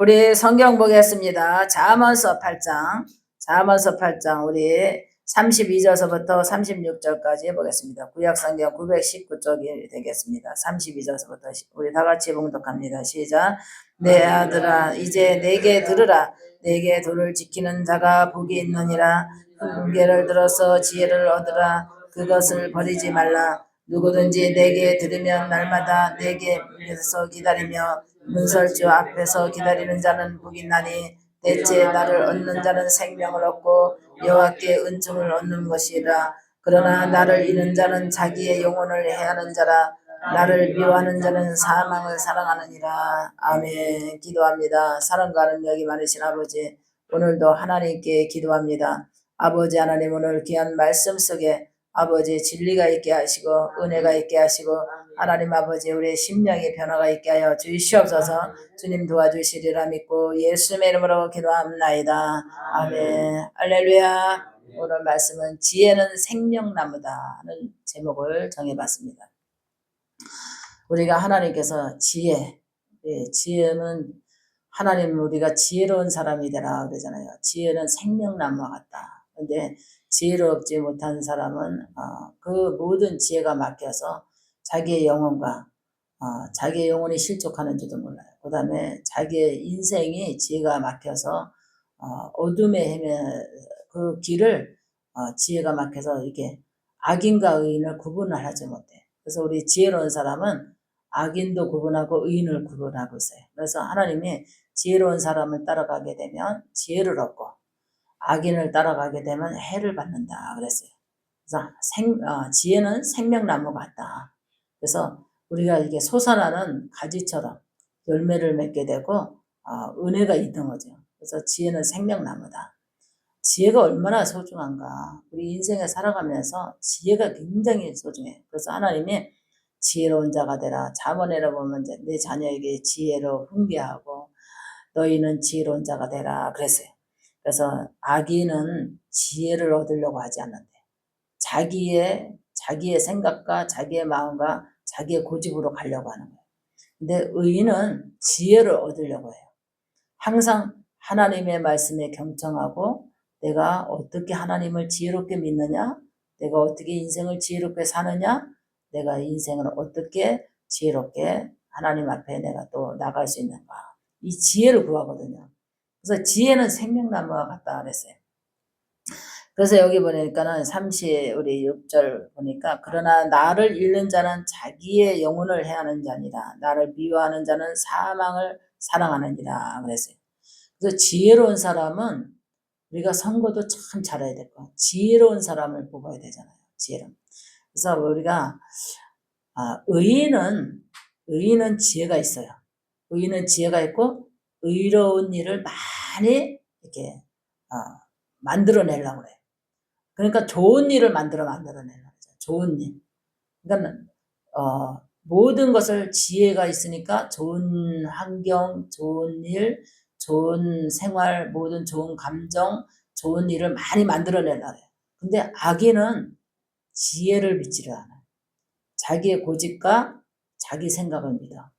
우리 성경 보겠습니다. 잠언서 8장, 잠언서 8장 우리 32절서부터 36절까지 보겠습니다. 구약 성경 919쪽이 되겠습니다. 32절서부터 우리 다 같이 봉독합니다. 시작. 내 아들아 이제 내게 들으라 내게 도를 지키는 자가 복이 있느니라 훈계를 들어서 지혜를 얻으라 그것을 버리지 말라 누구든지 내게 들으면 날마다 내게 문에서 기다리며 문설주 앞에서 기다리는 자는 복이 있나니 대체 나를 얻는 자는 생명을 얻고 여호와께 은총을 얻는 것이라. 그러나 나를 잃은 자는 자기의 영혼을 해하는 자라. 나를 미워하는 자는 사망을 사랑하느니라. 아멘. 기도합니다. 사랑가는 여기 많으신 아버지 오늘도 하나님께 기도합니다. 아버지 하나님 오늘 귀한 말씀 속에 아버지 진리가 있게 하시고 은혜가 있게 하시고 하나님 아버지 우리의 심령의 변화가 있게 하여 주시옵소서. 주님 도와주시리라 믿고 예수님의 이름으로 기도합나이다. 아멘. 할렐루야. 오늘 말씀은 지혜는 생명나무다 하는 제목을 정해봤습니다. 우리가 하나님께서 지혜 예, 지혜는 하나님 우리가 지혜로운 사람이 되라 그러잖아요. 지혜는 생명나무와 같다. 근데 지혜롭지 못한 사람은 어, 그 모든 지혜가 막혀서 자기의 영혼과 어, 자기의 영혼이 실족하는지도 몰라요. 그 다음에 자기의 인생이 지혜가 막혀서 어, 어둠에 헤매 그 길을 어, 지혜가 막혀서 이게 악인과 의인을 구분을 하지 못해. 그래서 우리 지혜로운 사람은 악인도 구분하고 의인을 구분하고 있어요. 그래서 하나님이 지혜로운 사람을 따라가게 되면 지혜를 얻고 악인을 따라가게 되면 해를 받는다 그랬어요. 그래서 생, 어, 지혜는 생명나무 같다. 그래서 우리가 이게 솟아나는 가지처럼 열매를 맺게 되고 어, 은혜가 있는 거죠. 그래서 지혜는 생명나무다. 지혜가 얼마나 소중한가. 우리 인생에 살아가면서 지혜가 굉장히 소중해. 그래서 하나님이 지혜로운 자가 되라. 자문에를 보면 이제 내 자녀에게 지혜로 훈계하고 너희는 지혜로운 자가 되라. 그랬어요. 그래서 악인은 지혜를 얻으려고 하지 않는데 자기의 자기의 생각과 자기의 마음과 자기의 고집으로 가려고 하는 거예요. 근데 의인은 지혜를 얻으려고 해요. 항상 하나님의 말씀에 경청하고 내가 어떻게 하나님을 지혜롭게 믿느냐? 내가 어떻게 인생을 지혜롭게 사느냐? 내가 인생을 어떻게 지혜롭게 하나님 앞에 내가 또 나갈 수 있는가? 이 지혜를 구하거든요. 그래서 지혜는 생명나무와 같다 그랬어요. 그래서 여기 보니까는 30 우리 6절 보니까 그러나 나를 잃는 자는 자기의 영혼을 해하는 자니라 나를 미워하는 자는 사망을 사랑하느니라 그랬어요. 그래서 지혜로운 사람은 우리가 선거도 참 잘해야 될 거야. 지혜로운 사람을 뽑아야 되잖아요. 지혜로. 그래서 우리가 아, 의인은 의인은 지혜가 있어요. 의인은 지혜가 있고 의로운 일을 많이 이렇게 어, 만들어내려고 그래. 그러니까 좋은 일을 만들어 만들어내려고 그래. 좋은 일. 그러니까 어, 모든 것을 지혜가 있으니까 좋은 환경, 좋은 일, 좋은 생활, 모든 좋은 감정, 좋은 일을 많이 만들어내려고 해. 근데 악인은 지혜를 믿지를 않아. 자기의 고집과 자기 생각을 믿어.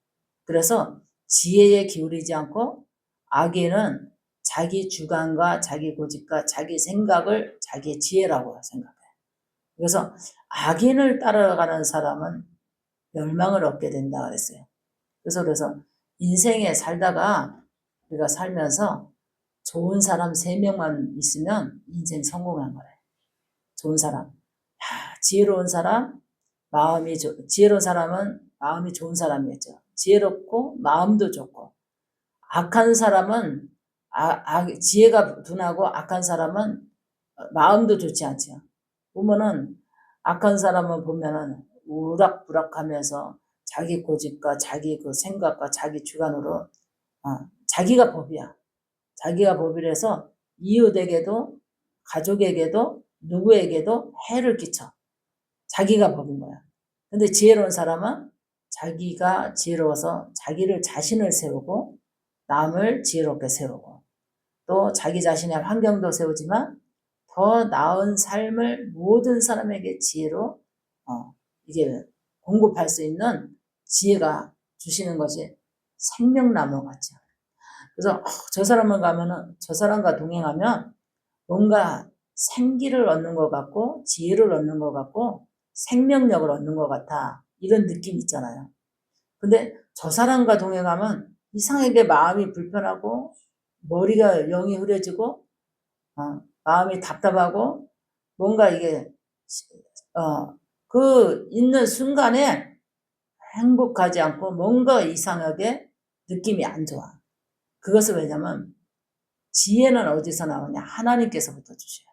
그래서 지혜에 기울이지 않고 악인은 자기 주관과 자기 고집과 자기 생각을 자기의 지혜라고 생각해. 그래서 악인을 따라가는 사람은 멸망을 얻게 된다 그랬어요. 그래서 그래서 인생에 살다가 우리가 살면서 좋은 사람 세 명만 있으면 인생 성공한 거래. 좋은 사람. 야, 지혜로운 사람, 마음이 좋, 지혜로운 사람은 마음이 좋은 사람이었죠. 지혜롭고 마음도 좋고 악한 사람은 아, 아, 지혜가 둔하고 악한 사람은 마음도 좋지 않죠. 보면은 악한 사람은 보면은 우락부락하면서 자기 고집과 자기 그 생각과 자기 주관으로 어, 자기가 법이야. 자기가 법이라서 이웃에게도 가족에게도 누구에게도 해를 끼쳐. 자기가 법인 거야. 근데 지혜로운 사람은 자기가 지혜로워서 자기를 자신을 세우고 남을 지혜롭게 세우고 또 자기 자신의 환경도 세우지만 더 나은 삶을 모든 사람에게 지혜로 어, 이게 공급할 수 있는 지혜가 주시는 것이 생명나무 같죠. 그래서 어, 저 사람을 가면은 저 사람과 동행하면 뭔가 생기를 얻는 것 같고 지혜를 얻는 것 같고 생명력을 얻는 것 같아 이런 느낌 있잖아요. 근데 저 사람과 동행하면 이상하게 마음이 불편하고 머리가 영이 흐려지고 어, 마음이 답답하고 뭔가 이게 어, 그 있는 순간에 행복하지 않고 뭔가 이상하게 느낌이 안 좋아. 그것은 왜냐면 지혜는 어디서 나오냐? 하나님께서부터 주셔요.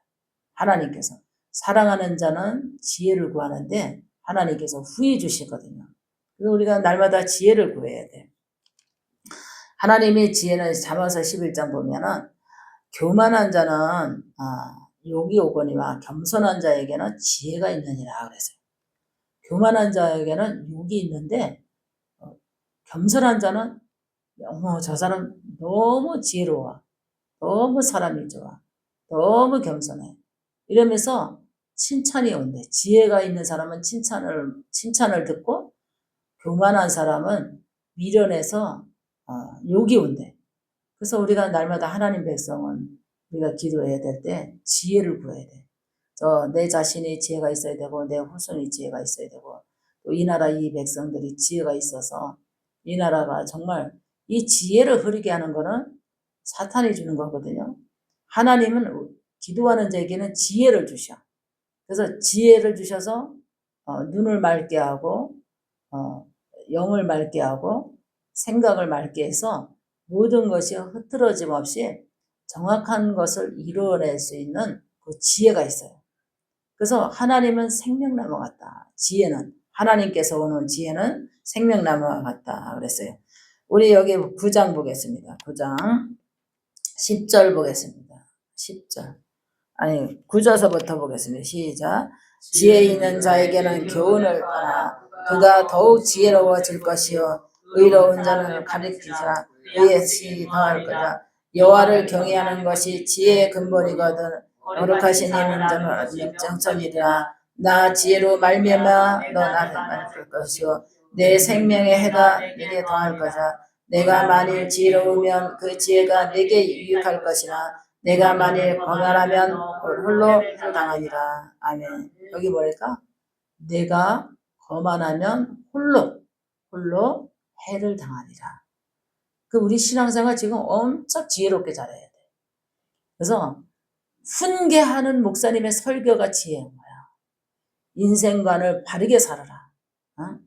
하나님께서. 사랑하는 자는 지혜를 구하는데 하나님께서 후히 주시거든요. 그래서 우리가 날마다 지혜를 구해야 돼. 하나님의 지혜는 잠언서 11장 보면은 교만한 자는 아, 욕이 오거니와 겸손한 자에게는 지혜가 있느니라 그랬어요. 교만한 자에게는 욕이 있는데 어, 겸손한 자는 어머 저 사람 너무 지혜로워. 너무 사람이 좋아. 너무 겸손해. 이러면서 칭찬이 온대. 지혜가 있는 사람은 칭찬을 칭찬을 듣고 교만한 사람은 미련해서 어, 욕이 온대. 그래서 우리가 날마다 하나님 백성은 우리가 기도해야 될 때 지혜를 구해야 돼. 저내 자신이 지혜가 있어야 되고 내 후손이 지혜가 있어야 되고 또 이 나라 이 백성들이 지혜가 있어서 이 나라가 정말 이 지혜를 흐르게 하는 거는 사탄이 주는 거거든요. 하나님은 기도하는 자에게는 지혜를 주셔. 그래서 지혜를 주셔서 어, 눈을 맑게 하고 어, 영을 맑게 하고 생각을 맑게 해서 모든 것이 흐트러짐 없이 정확한 것을 이루어낼 수 있는 그 지혜가 있어요. 그래서 하나님은 생명나무 같다. 지혜는 하나님께서 오는 지혜는 생명나무와 같다 그랬어요. 우리 여기 9장 보겠습니다. 9장 10절 보겠습니다. 10절. 아니 9절서부터 보겠습니다. 시작. 지혜 있는 자에게는 교훈을 따라 그가 더욱 지혜로워질 것이요 의로운 자는 가르치자 그의 시 더할 거다. 여호와를 경외하는 것이 지혜의 근본이거든. 거룩하신 이는 자는 정점이라. 나 지혜로 말미암아 너 나를 만들 것이요 내 생명의 해가 내게 더할 거다. 내가 만일 지혜로우면 그 지혜가 내게 유익할 것이나 내가 만일 거만하면 홀로 당하니라. 아멘. 여기 뭐랄까? 내가 거만하면 홀로 홀로 해를 당하리라. 그 우리 신앙생활 지금 엄청 지혜롭게 잘해야 돼. 그래서 훈계하는 목사님의 설교가 지혜인 거야. 인생관을 바르게 살아라. 어?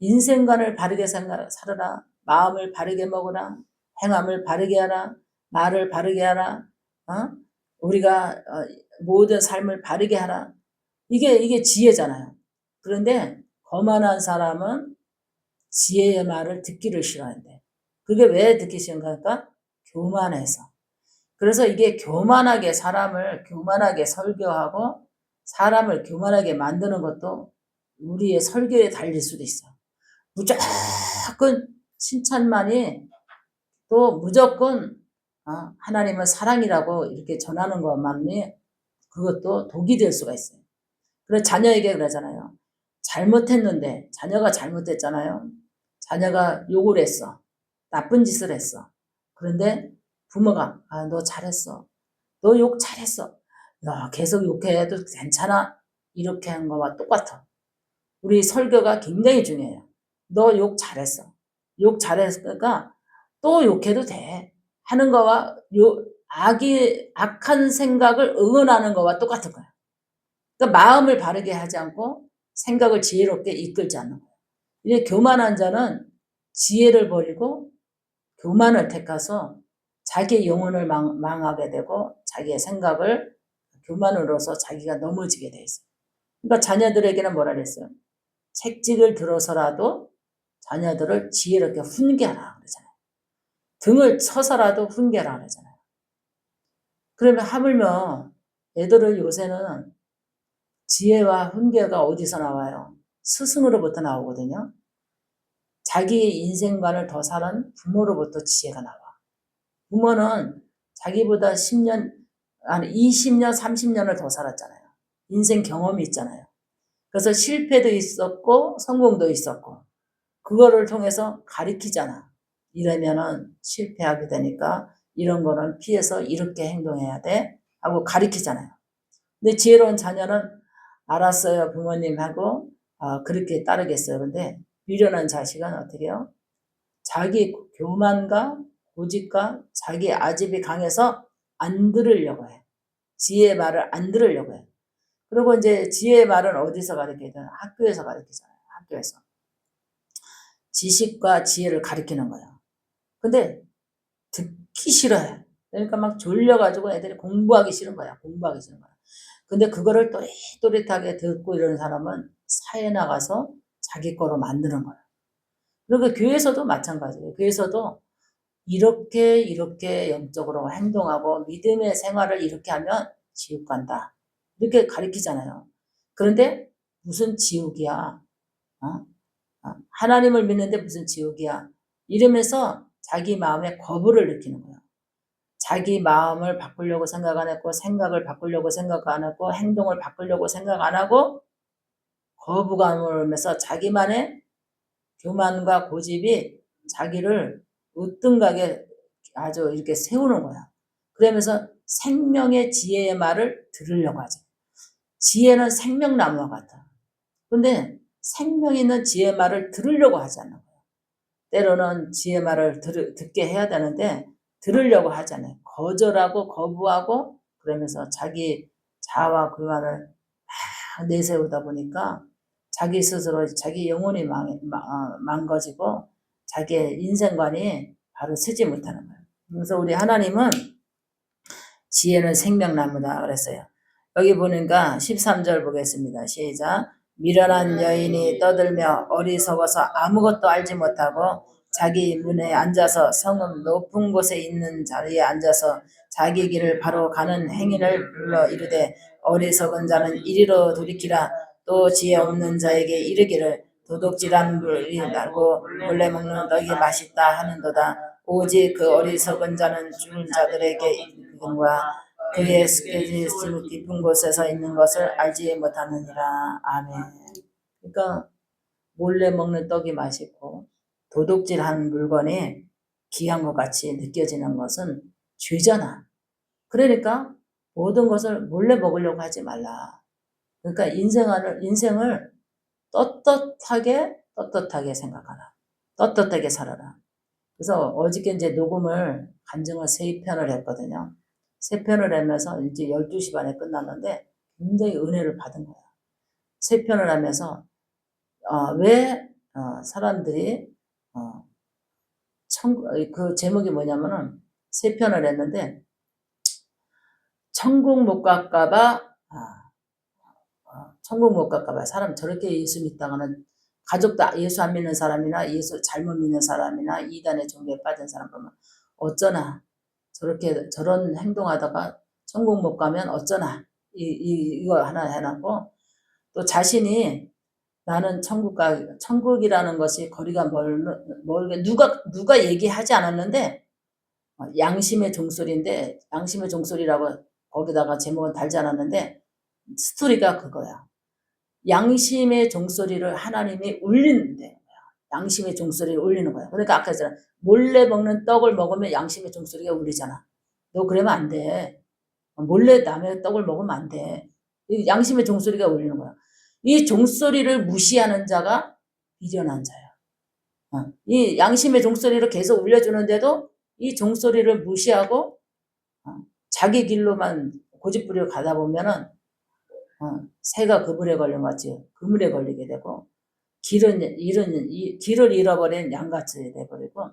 인생관을 바르게 살아라. 마음을 바르게 먹으라. 행함을 바르게 하라. 말을 바르게 하라. 어? 우리가 어, 모든 삶을 바르게 하라. 이게 이게 지혜잖아요. 그런데 거만한 사람은 지혜의 말을 듣기를 싫어한대. 그게 왜 듣기 싫은가? 교만해서. 그래서 이게 교만하게 사람을 교만하게 설교하고 사람을 교만하게 만드는 것도 우리의 설교에 달릴 수도 있어. 무조건 칭찬만이 또 무조건 어, 하나님은 사랑이라고 이렇게 전하는 것만이 그것도 독이 될 수가 있어요. 그래서 자녀에게 그러잖아요. 잘못했는데 자녀가 잘못했잖아요. 자녀가 욕을 했어. 나쁜 짓을 했어. 그런데 부모가 아, 너 잘했어. 너 욕 잘했어. 야, 계속 욕해도 괜찮아. 이렇게 한 거와 똑같아. 우리 설교가 굉장히 중요해요. 너 욕 잘했어. 욕 잘했으니까 또 욕해도 돼. 하는 거와 요 악이 악한 생각을 응원하는 거와 똑같은 거야. 그러니까 마음을 바르게 하지 않고 생각을 지혜롭게 이끌지 않는 거야. 이제 교만한 자는 지혜를 버리고 교만을 택해서 자기의 영혼을 망, 망하게 되고 자기의 생각을 교만으로서 자기가 넘어지게 돼 있어요. 그러니까 자녀들에게는 뭐라 그랬어요? 책직을 들어서라도 자녀들을 지혜롭게 훈계하라 그러잖아요. 등을 쳐서라도 훈계하라 그러잖아요. 그러면 하물며 애들을 요새는 지혜와 훈계가 어디서 나와요? 스승으로부터 나오거든요. 자기 인생관을 더 사는 부모로부터 지혜가 나와. 부모는 자기보다 10년, 아니 20년, 30년을 더 살았잖아요. 인생 경험이 있잖아요. 그래서 실패도 있었고 성공도 있었고 그거를 통해서 가리키잖아. 이러면은 실패하게 되니까 이런 거는 피해서 이렇게 행동해야 돼 하고 가리키잖아요. 근데 지혜로운 자녀는 알았어요 부모님 하고 아, 그렇게 따르겠어요. 근데 미련한 자식은 어떻게 해요? 자기 교만과 고집과 자기 아집이 강해서 안 들으려고 해. 지혜의 말을 안 들으려고 해. 그리고 이제 지혜의 말은 어디서 되나? 학교에서 가르치잖아요. 학교에서. 지식과 지혜를 가르치는 거예요. 근데 듣기 싫어해. 그러니까 막 졸려가지고 애들이 공부하기 싫은 거야. 공부하기 싫은 거야. 근데 그거를 또릿또릿하게 듣고 이러는 사람은 사회 나가서 자기 거로 만드는 거야. 그러니까 교회에서도 마찬가지예요. 교회에서도 이렇게 이렇게 영적으로 행동하고 믿음의 생활을 이렇게 하면 지옥 간다. 이렇게 가르치잖아요. 그런데 무슨 지옥이야? 어? 어, 하나님을 믿는데 무슨 지옥이야? 이러면서 자기 마음에 거부를 느끼는 거예요. 자기 마음을 바꾸려고 생각 안 했고 생각을 바꾸려고 생각 안 했고 행동을 바꾸려고 생각 안 하고 거부감을 하면서 자기만의 교만과 고집이 자기를 으뜸가게 아주 이렇게 세우는 거야. 그러면서 생명의 지혜의 말을 들으려고 하죠. 지혜는 생명나무와 같아. 근데 생명 있는 지혜의 말을 들으려고 거야. 때로는 지혜의 말을 들, 듣게 해야 되는데 들으려고 하잖아요. 거절하고 거부하고 그러면서 자기 자아와 그만을 막 내세우다 보니까 자기 스스로 자기 영혼이 망, 망, 망가지고 자기의 인생관이 바로 서지 못하는 거예요. 그래서 우리 하나님은 지혜는 생명나무다 그랬어요. 여기 보니까 13절 보겠습니다. 시작. 미련한 여인이 떠들며 어리석어서 아무것도 알지 못하고 자기 문에 앉아서 성읍 높은 곳에 있는 자리에 앉아서 자기 길을 바로 가는 행인을 불러 이르되 어리석은 자는 이리로 돌이키라 또 지혜 없는 자에게 이르기를 도둑질한 물이 나고 몰래 먹는 떡이 맛있다 하는도다 오직 그 어리석은 자는 죽은 자들에게 이른과 그의 스케지 깊은 곳에서 있는 것을 알지 못하느니라 아멘 그러니까 몰래 먹는 떡이 맛있고 도둑질한 물건이 귀한 것 같이 느껴지는 것은 죄잖아. 그러니까 모든 것을 몰래 먹으려고 하지 말라. 그러니까 인생을, 인생을 떳떳하게, 떳떳하게 생각하라. 떳떳하게 살아라. 그래서 어저께 이제 녹음을, 간증을 세 편을 했거든요. 세 편을 하면서 이제 12시 반에 끝났는데 굉장히 은혜를 받은 거야. 세 편을 하면서, 어, 왜, 어, 사람들이 어, 천, 그 제목이 뭐냐면은 세 편을 했는데 천국 못 갈까봐 아, 어, 천국 못 갈까봐 사람 저렇게 예수 믿다가는 가족도 예수 안 믿는 사람이나 예수 잘못 믿는 사람이나 이단의 종교에 빠진 사람 보면 어쩌나 저렇게 저런 행동하다가 천국 못 가면 어쩌나 이, 이 이거 하나 해놨고 또 자신이 나는 천국 가 천국이라는 것이 거리가 멀, 멀게 누가 누가 얘기하지 않았는데 어, 양심의 종소리인데 양심의 종소리라고 거기다가 제목은 달지 않았는데 스토리가 그거야. 양심의 종소리를 하나님이 울리는데 양심의 종소리를 울리는 거야. 그러니까 아까 했잖아. 몰래 먹는 떡을 먹으면 양심의 종소리가 울리잖아. 너 그러면 안 돼. 몰래 남의 떡을 먹으면 안 돼. 양심의 종소리가 울리는 거야. 이 종소리를 무시하는 자가 비련한 자야. 어, 이 양심의 종소리를 계속 울려주는데도 이 종소리를 무시하고 어, 자기 길로만 고집부려 가다 보면은 어, 새가 그물에 걸린 것 같이 그물에 걸리게 되고 길은 잃은 길을 잃어버린 양같이 돼버리고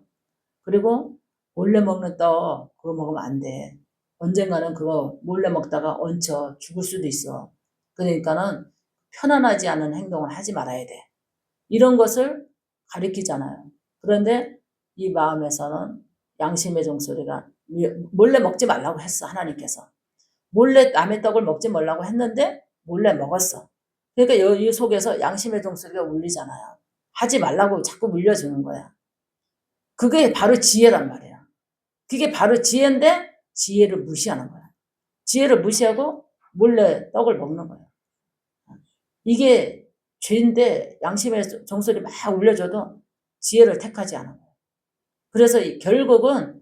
그리고 몰래 먹는 떡 그거 먹으면 안 돼. 언젠가는 그거 몰래 먹다가 얹혀 죽을 수도 있어. 그러니까는 편안하지 않은 행동을 하지 말아야 돼. 이런 것을 가리키잖아요. 그런데 이 마음에서는 양심의 종소리가 몰래 먹지 말라고 했어, 하나님께서. 몰래 남의 떡을 먹지 말라고 했는데 몰래 먹었어. 그러니까 이 속에서 양심의 종소리가 울리잖아요. 하지 말라고 자꾸 물려주는 거야. 그게 바로 지혜란 말이야. 그게 바로 지혜인데 지혜를 무시하는 거야. 지혜를 무시하고 몰래 떡을 먹는 거야. 이게 죄인데 양심의 종소리 막 울려줘도 지혜를 택하지 않은 거예요. 그래서 이- 결국은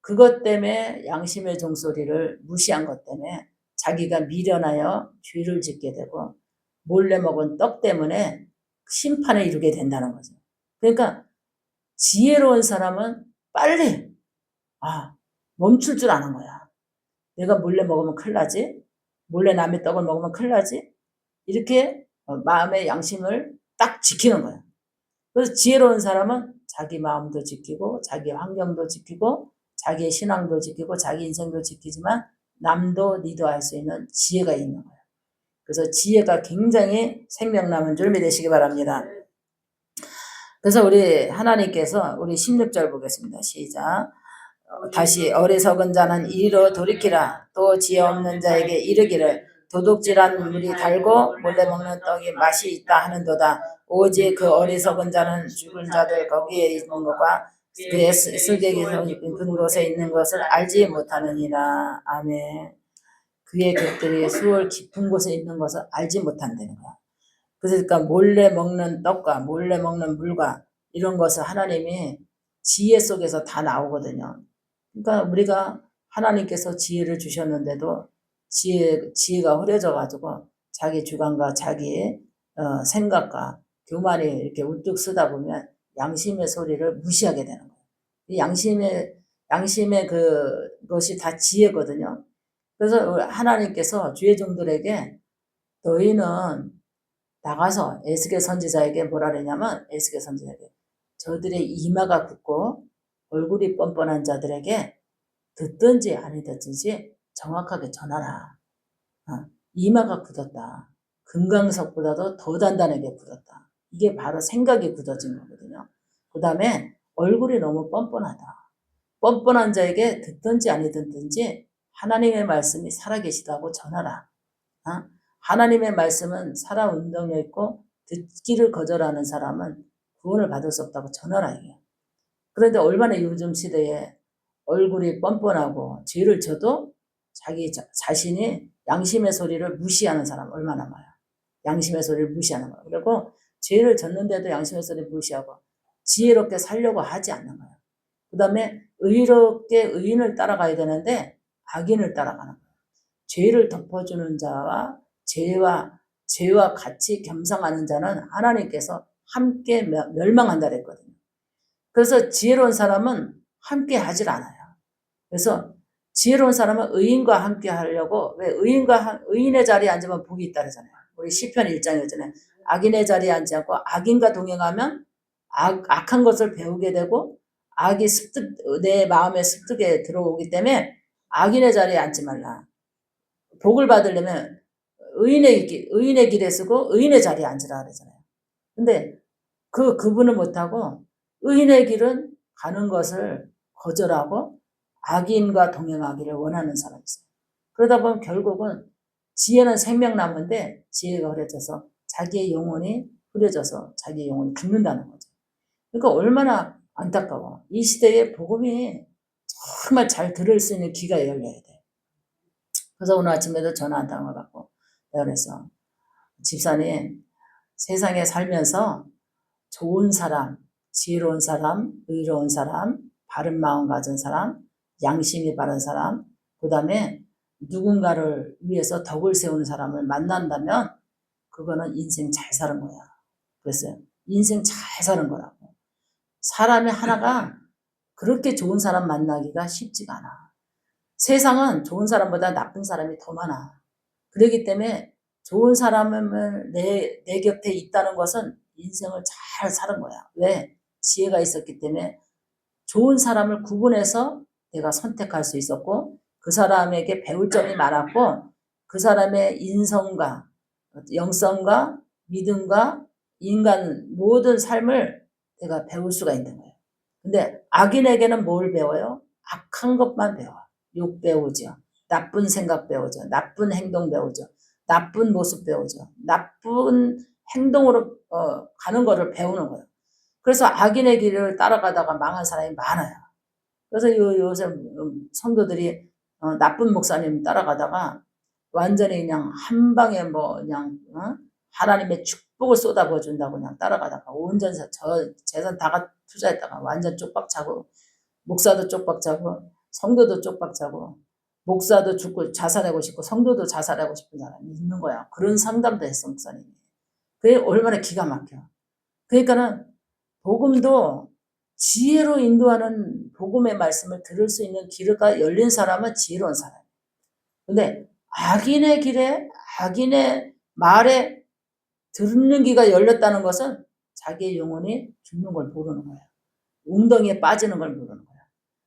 그것 때문에 양심의 종소리를 무시한 것 때문에 자기가 미련하여 죄를 짓게 되고 몰래 먹은 떡 때문에 심판에 이르게 된다는 거죠. 그러니까 지혜로운 사람은 빨리 아 멈출 줄 아는 거야. 내가 몰래 먹으면 큰일 나지. 몰래 남의 떡을 먹으면 큰일 나지. 이렇게 어, 마음의 양심을 딱 지키는 거야. 그래서 지혜로운 사람은 자기 마음도 지키고 자기 환경도 지키고 자기의 신앙도 지키고 자기 인생도 지키지만 남도 니도 할 수 있는 지혜가 있는 거예요. 그래서 지혜가 굉장히 생명남은 줄 믿으시기 바랍니다. 그래서 우리 하나님께서 우리 16절 보겠습니다. 시작. 어, 다시 어리석은 자는 이리로 돌이키라. 또 지혜 없는 자에게 이르기를 도둑질한 물이 달고 몰래 먹는 떡이 맛이 있다 하는도다. 오직 그 어리석은 자는 죽은 자들 거기에 있는 것과 그의 쓰- 쓸개기서 깊은 곳에 있는 것을 알지 못하느니라. 아멘. 그의 곁들이 수월 깊은 곳에 있는 것을 알지 못한다는 거야. 그러니까 몰래 먹는 떡과 몰래 먹는 물과 이런 것을 하나님이 지혜 속에서 다 나오거든요. 그러니까 우리가 하나님께서 지혜를 주셨는데도 지혜, 지혜가 흐려져 가지고 자기 주관과 자기의 어, 생각과 교만이 이렇게 우뚝 쓰다 보면 양심의 소리를 무시하게 되는 거예요. 이 양심의 양심의 그 것이 다 지혜거든요. 그래서 하나님께서 주의 종들에게 너희는 나가서 에스겔 선지자에게 뭐라 그러냐면 에스겔 선지자에게 저들의 이마가 굳고 얼굴이 뻔뻔한 자들에게 듣든지 아니 듣든지 정확하게 전하라. 어, 이마가 굳었다. 금강석보다도 더 단단하게 굳었다. 이게 바로 생각이 굳어진 거거든요. 그 다음에 얼굴이 너무 뻔뻔하다. 뻔뻔한 자에게 듣든지 아니 듣든지 하나님의 말씀이 살아계시다고 전하라. 어? 하나님의 말씀은 살아 운동력 있고 듣기를 거절하는 사람은 구원을 받을 수 없다고 전하라 이게. 그런데 얼마나 요즘 시대에 얼굴이 뻔뻔하고 죄를 져도 자기 자, 자신이 양심의 소리를 무시하는 사람 얼마나 많아요. 양심의 소리를 무시하는 거예요. 그리고 죄를 졌는데도 양심의 소리를 무시하고 지혜롭게 살려고 하지 않는 거예요. 그 다음에 의롭게 의인을 따라가야 되는데 악인을 따라가는 거예요. 죄를 덮어주는 자와 죄와 죄와 같이 겸상하는 자는 하나님께서 함께 멸- 멸망한다 그랬거든요. 그래서 지혜로운 사람은 함께 하질 않아요. 그래서 지혜로운 사람은 의인과 함께 하려고 왜 의인과 한- 의인의 자리에 앉으면 복이 있다 그러잖아요. 우리 시편 1장이잖아요. 악인의 자리에 앉지 않고 악인과 동행하면 악, 악한 것을 배우게 되고 악이 습득 내 마음의 습득에 들어오기 때문에 악인의 자리에 앉지 말라. 복을 받으려면 의인의 길, 의인의 길에 쓰고 의인의 자리에 앉으라 그러잖아요. 근데 그 그분은 못하고 의인의 길은 가는 것을 거절하고 악인과 동행하기를 원하는 사람이 있어요. 그러다 보면 결국은 지혜는 생명나무인데 지혜가 흐려져서 자기의 영혼이 흐려져서 자기의 영혼이 죽는다는 거죠. 그러니까 얼마나 안타까워. 이 시대에 복음이 정말 잘 들을 수 있는 귀가 열려야 돼. 그래서 오늘 아침에도 전화 한 통을 받고 내가 그래서 집사님 세상에 살면서 좋은 사람, 지혜로운 사람, 의로운 사람, 바른 마음 가진 사람, 양심이 바른 사람, 그 다음에 누군가를 위해서 덕을 세우는 사람을 만난다면 그거는 인생 잘 사는 거야. 그랬어요. 인생 잘 사는 거라고. 사람이 하나가 그렇게 좋은 사람 만나기가 쉽지가 않아. 세상은 좋은 사람보다 나쁜 사람이 더 많아. 그렇기 때문에 좋은 사람을 내, 내 곁에 있다는 것은 인생을 잘 사는 거야. 왜? 지혜가 있었기 때문에 좋은 사람을 구분해서 내가 선택할 수 있었고 그 사람에게 배울 점이 많았고 그 사람의 인성과 영성과 믿음과 인간 모든 삶을 내가 배울 수가 있는 거예요. 근데 악인에게는 뭘 배워요? 악한 것만 배워. 욕 배우죠. 나쁜 생각 배우죠. 나쁜 행동 배우죠. 나쁜 모습 배우죠. 나쁜 행동으로 어, 가는 거를 배우는 거예요. 그래서 악인의 길을 따라가다가 망한 사람이 많아요. 그래서 요, 요새 음, 성도들이 어, 나쁜 목사님 따라가다가 완전히 그냥 한 방에 뭐 그냥 어? 하나님의 축복을 쏟아부어 준다고 그냥 따라가다가 온 전세 저 재산 다 투자했다가 완전 쪽박 차고 목사도 쪽박 차고 성도도 쪽박 차고 목사도 죽고 자살하고 싶고 성도도 자살하고 싶은 사람이 있는 거야. 그런 상담도 했어 목사님이. 그게 얼마나 기가 막혀. 그러니까는 복음도 지혜로 인도하는 복음의 말씀을 들을 수 있는 길가 열린 사람은 지혜로운 사람. 근데 악인의 길에 악인의 말에 듣는 귀가 열렸다는 것은 자기의 영혼이 죽는 걸 모르는 거야. 웅덩이에 빠지는 걸 모르는 거야.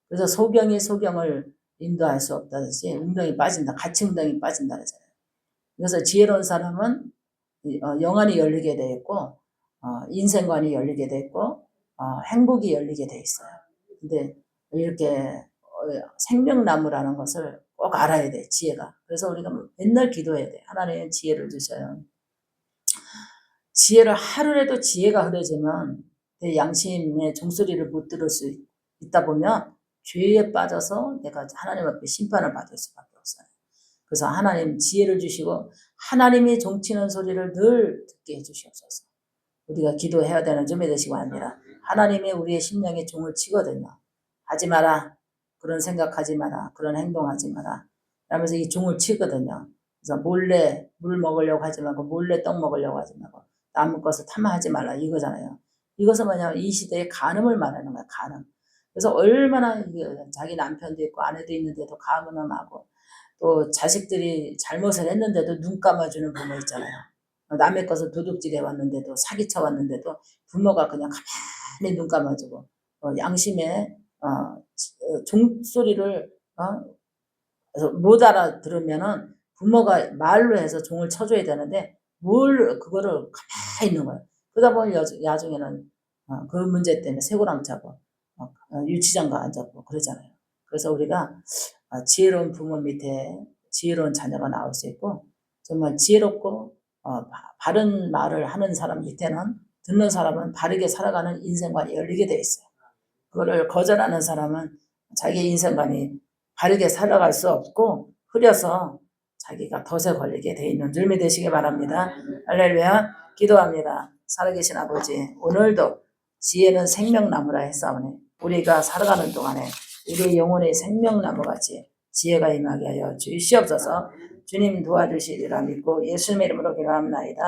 그래서 소경이 소경을 인도할 수 없다듯이 웅덩이 빠진다. 같이 웅덩이 빠진다 그러잖아요. 그래서 지혜로운 사람은 이, 어, 영안이 열리게 돼 있고 어, 인생관이 열리게 돼 있고 어, 행복이 열리게 돼 있어요. 근데 이렇게 어, 생명나무라는 것을 꼭 알아야 돼 지혜가. 그래서 우리가 맨날 기도해야 돼. 하나님은 지혜를 주셔요. 지혜를 하루라도 지혜가 흐려지면 내 양심의 종소리를 못 들을 수 있- 있다 보면 죄에 빠져서 내가 하나님 앞에 심판을 받을 수밖에 없어요. 그래서 하나님 지혜를 주시고 하나님이 종치는 소리를 늘 듣게 해주시옵소서. 우리가 기도해야 되는 점이 되시고 아니라 하나님이 우리의 심령에 종을 치거든요. 하지 마라. 그런 생각하지 마라. 그런 행동하지 마라. 그러면서 이 종을 치거든요. 그래서 몰래 물 먹으려고 하지 말고 몰래 떡 먹으려고 하지 말고 남의 것을 탐하지 말라 이거잖아요. 이것은 뭐냐면 이 시대의 간음을 말하는 거야. 간음. 그래서 얼마나 자기 남편도 있고 아내도 있는데도 간음하고 또 자식들이 잘못을 했는데도 눈 감아주는 부모 있잖아요. 남의 것을 도둑질해 왔는데도 사기쳐 왔는데도 부모가 그냥 가만히 눈 감아주고 어, 양심에 어, 어, 종소리를 어, 못 알아 들으면은 부모가 말로 해서 종을 쳐줘야 되는데 뭘 그거를 가만히 있는 거예요. 그러다 보니 여- 야중에는 어, 그 문제 때문에 쇠고랑 차고 어, 어, 유치장 가 앉았고 그러잖아요. 그래서 우리가 어, 지혜로운 부모 밑에 지혜로운 자녀가 나올 수 있고 정말 지혜롭고 어, 바- 바른 말을 하는 사람 밑에는 듣는 사람은 바르게 살아가는 인생관이 열리게 돼 있어요. 그거를 거절하는 사람은 자기 인생관이 바르게 살아갈 수 없고 흐려서 자기가 덫에 걸리게 돼 있는 줄미 되시기 바랍니다. 할렐루야 기도합니다. 살아계신 아버지 오늘도 지혜는 생명나무라 했사오니 우리가 살아가는 동안에 우리 영혼의 생명나무같이 지혜가 임하게 하여 주시옵소서 주님 도와주시리라 믿고 예수님의 이름으로 기도합나이다.